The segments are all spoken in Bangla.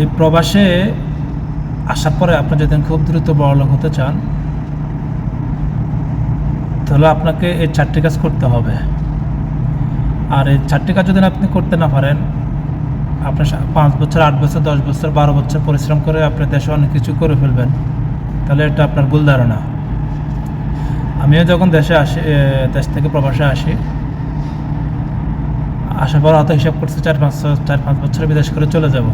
এই প্রবাসে আসার পরে আপনি যদি খুব দ্রুত বড়লোক হতে চান, তাহলে আপনাকে এই চারটি কাজ করতে হবে। আর এই চারটি কাজ যদি আপনি করতে না পারেন আপনি পাঁচ বছর, আট বছর, দশ বছর, বারো বছর পরিশ্রম করে আপনি দেশে অনেক কিছু করে ফেলবেন, তাহলে এটা আপনার ভুল ধারণা। আমিও যখন দেশে আসি দেশ থেকে প্রবাসে আসি, আসার পর হয়তো হিসাব করছে চার পাঁচ চার পাঁচ বছর বিদেশ করে চলে যাব।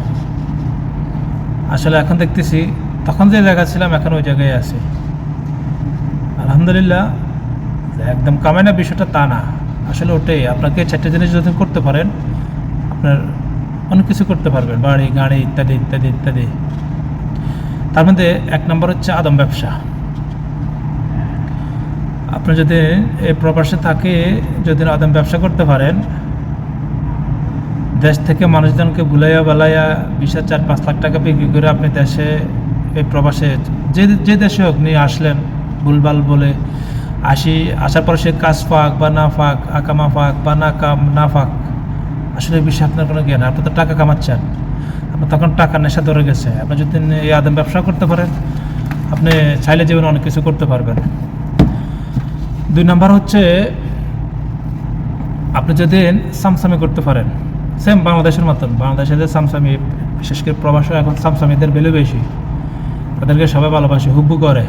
আসলে এখন দেখতেছি, তখন যে জায়গা ছিলাম, এখন ওই জায়গায় আছি। আলহামদুলিল্লাহ একদম কামাই না, বিষয়টা তা না। আসলে ওটাই, আপনাকে চারটে জিনিস যদি করতে পারেন, আপনার অনেক কিছু করতে পারবেন। বাড়ি, গাড়ি ইত্যাদি ইত্যাদি ইত্যাদি। তার মধ্যে এক নম্বর হচ্ছে আদম ব্যবসা। আপনি যদি এই প্রবাসে থাকে, যদি আদম ব্যবসা করতে পারেন দেশ থেকে মানুষজনকে বুলাইয়া বেলাইয়া বিশ চার পাঁচ লাখ টাকা বিক্রি করে আপনি দেশে, এই প্রবাসে যে যে দেশে হোক নিয়ে আসলেন, ভুলভাল বলে আসি, আসার পর সে কাজ ফাঁক বা না ফাঁক, আকামা ফাঁক বা না কাম, না ফাঁক, আসলে বিষয়ে আপনার কোনো জ্ঞান। আপনি তো টাকা কামাচ্ছেন। আপনার তখন টাকা নেশা ধরে গেছে। আপনি যদি এই আদম ব্যবসা করতে পারেন, আপনি চাইলে জীবনে অনেক কিছু করতে পারবেন। দুই নাম্বার হচ্ছে, আপনি যদি সামসামি করতে পারেন সেম বাংলাদেশের মতন। বাংলাদেশে যে সামসামি বিশেষ করে প্রবাসে এখন সামসামিদের ভ্যালু বেশি। তাদেরকে সবাই ভালোবাসে, হুব্বু করে।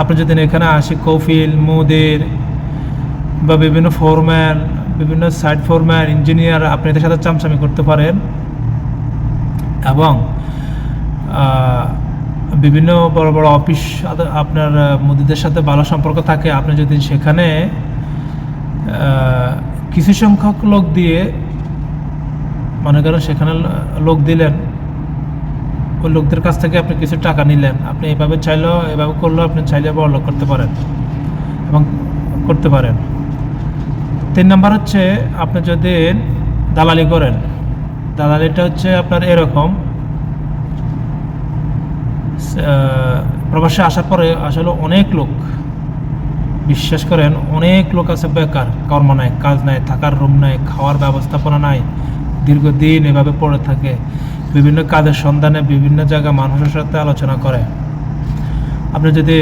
আপনি যদি এখানে আসি, কফিল, মুদির, বা বিভিন্ন ফোরম্যান বিভিন্ন সাইড ফোরম্যান ইঞ্জিনিয়ার আপনি এদের সাথে চামচামি করতে পারেন। এবং বিভিন্ন বড় বড় অফিস আপনার, মুদিদের সাথে ভালো সম্পর্ক থাকে। আপনি যদি সেখানে কিছু সংখ্যক লোক দিয়ে মনে করেন সেখানে লোক দিলেন, ওই লোকদের কাছ থেকে আপনি কিছু টাকা নিলেন, আপনি এভাবে চাইলেও, এভাবে করলেও আপনি চাইলে বড় লোক করতে পারেন এবং করতে পারেন। তিন নম্বর হচ্ছে আপনি যদি দালালি করেন, দালালিটা হচ্ছে আপনার এরকম প্রবাসে আসার পরে আসলে অনেক লোক, বিশ্বাস করেন অনেক লোক আছে বেকার, কর্ম নাই, কাজ নাই, থাকার রুম নাই, খাওয়ার ব্যবস্থাপনা নাই দীর্ঘদিন এভাবে পড়ে থাকে, বিভিন্ন কাজের সন্ধানে বিভিন্ন জায়গা মানুষের সাথে আলোচনা করে। আপনি যদি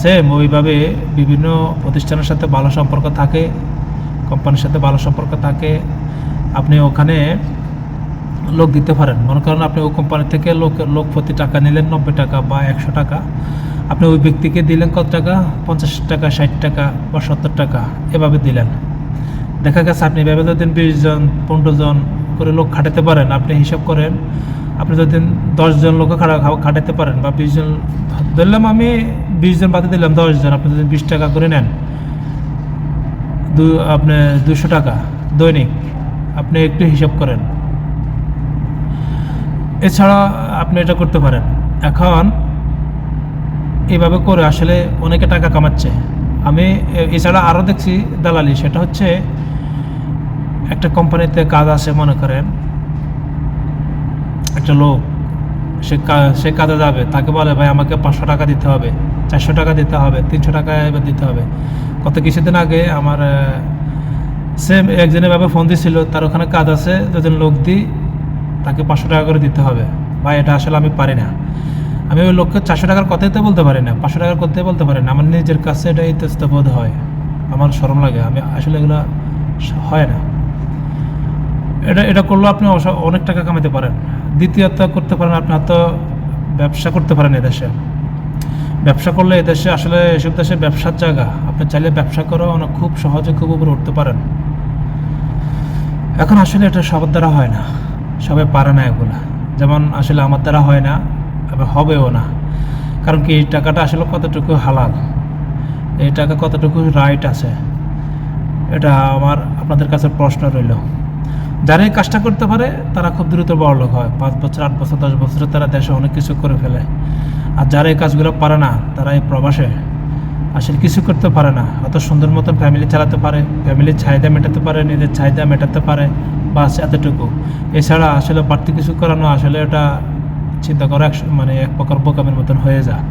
সেম ওইভাবে বিভিন্ন প্রতিষ্ঠানের সাথে ভালো সম্পর্ক থাকে কোম্পানির সাথে ভালো সম্পর্ক থাকে, আপনি ওখানে লোক দিতে পারেন। মনে করেন আপনি ওই কোম্পানি থেকে লোক লোক প্রতি টাকা নিলেন নব্বই টাকা বা একশো টাকা। আপনি ওই ব্যক্তিকে দিলেন কত টাকা? পঞ্চাশ টাকা, ষাট টাকা বা সত্তর টাকা, এভাবে দিলেন। দেখা গেছে আপনি এভাবে যদি বিশ জন, পনেরো জন করে লোক খাটাতে পারেন, আপনি হিসাব করেন। আপনি যদি দশ জন লোক খাটাতে পারেন বা বিশ জন, ধরলাম আমি বিশ জন বাদে দিলাম দশ জন, আপনি যদি বিশ টাকা করে নেন, দু, আপনি দুশো টাকা দৈনিক, আপনি একটু হিসাব করেন। এছাড়া আপনি এটা করতে পারেন। এখন এইভাবে করে আসলে অনেকে টাকা কামাচ্ছে। আমি এছাড়া আরও দেখছি দালালি, সেটা হচ্ছে একটা কোম্পানিতে কাজ আছে, মনে করেন। একটা লোক, সে সে কাজে যাবে, তাকে বলে, ভাই, আমাকে পাঁচশো টাকা দিতে হবে, চারশো টাকা দিতে হবে, তিনশো টাকা এবার দিতে হবে। গত কিছুদিন আগে আমার সেম একজনের ভাবে ফোন দিছিল, তার ওখানে কাজ আছে, দুজন লোক দিই তাকে পাঁচশো টাকা করে দিতে হবে। ভাই, এটা আসলে আমি পারি না। আমি ওই লোককে চারশো টাকার কথাই তো বলতে পারি না, পাঁচশো টাকার কথাই বলতে পারি না। আমার নিজের কাছে এটা ইতস্ত বোধ হয়। আমার শরম লাগে, আমি আসলে এগুলো হয় না। এটা এটা করলেও আপনি অনেক টাকা কামাতে পারেন। দ্বিতীয়ত করতে পারেন, আপনি হয়তো ব্যবসা করতে পারেন এদেশে। ব্যবসা করলে এদেশে আসলে এসব দেশে ব্যবসার জায়গা। আপনি চাইলে ব্যবসা করেও অনেক খুব সহজে খুব উপরে উঠতে পারেন। এখন আসলে এটা সবার দ্বারা হয় না। সবাই পারে না এগুলো। যেমন আসলে আমার দ্বারা হয় না এবং হবেও না। কারণ কি এই টাকাটা আসলে কতটুকু হালাল? এই টাকা কতটুকু রাইট আছে? এটা আমার, আপনাদের কাছে প্রশ্ন রইল। যারা এই কাজটা করতে পারে, তারা খুব দ্রুত বড়লোক হয়। পাঁচ বছর, আট বছর, দশ বছরে তারা দেশে অনেক কিছু করে ফেলে। আর যারা এই কাজগুলো পারে না, তারা এই প্রবাসে আসলে কিছু করতে পারে না। অত সুন্দর মতন ফ্যামিলি চালাতে পারে ফ্যামিলির চাহিদা মেটাতে পারে, নিজের চাহিদা মেটাতে পারে, বাস এতটুকু। এছাড়া আসলে বাড়তি কিছু করানো আসলে এটা চিন্তা করা এক মানে এক প্রকার বোকামের মতন হয়ে যায়।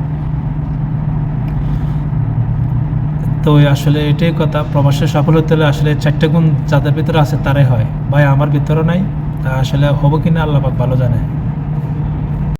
তো আসলে এটাই কথা। প্রবাসের সফল হতে হলে আসলে চারটে গুণ যাদের ভিতরে আছে তারাই হয়। ভাই, আমার ভিতরে নাই। তা আসলে হব কিনা আল্লাহ ভালো জানে।